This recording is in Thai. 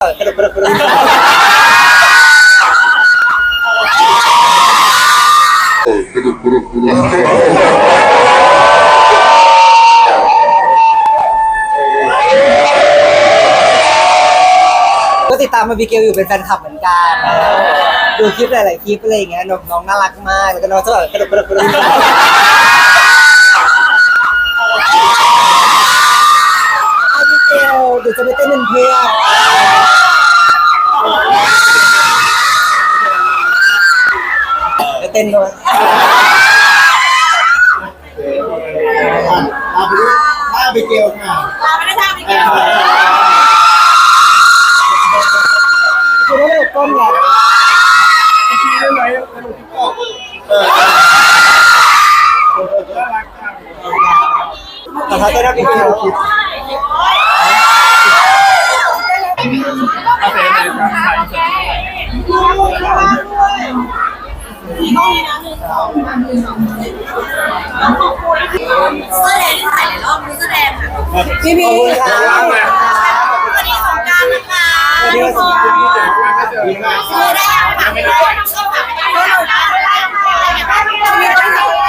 กระดกกระดกกระดกก็ติดตามมาบิเกลอยู่เป็นแฟนคลับเหมือนกันดูคลิปหลายๆคลิปอะไรอย่างเงี้ยน้องน้องน่ารักมากแล้วก็น้องจะแบกระโดกกระโดกกระดกอาบิเกลเดี๋ยวจะไปเต้นเป็นเพื่อนไปเต้นด้วยลาไปด้วยลาไปเกลค่ะเราไม่ได้ทำอีกแล้วคือไม่ได้ก้มไงได้ไหมสนุกที่ก็เออน่ารักจังขอท้าเต้นอาบิเองสามหนึ่งสองต้องขอบคุณเสื้อแดงที่ถ่ายหลายรอบมีเสื้อแดงค่ะพี่พี่ค่ะสวัสดีสงการนะคะสวัสดีสงกรานต์ซื้อได้ยังค่ะ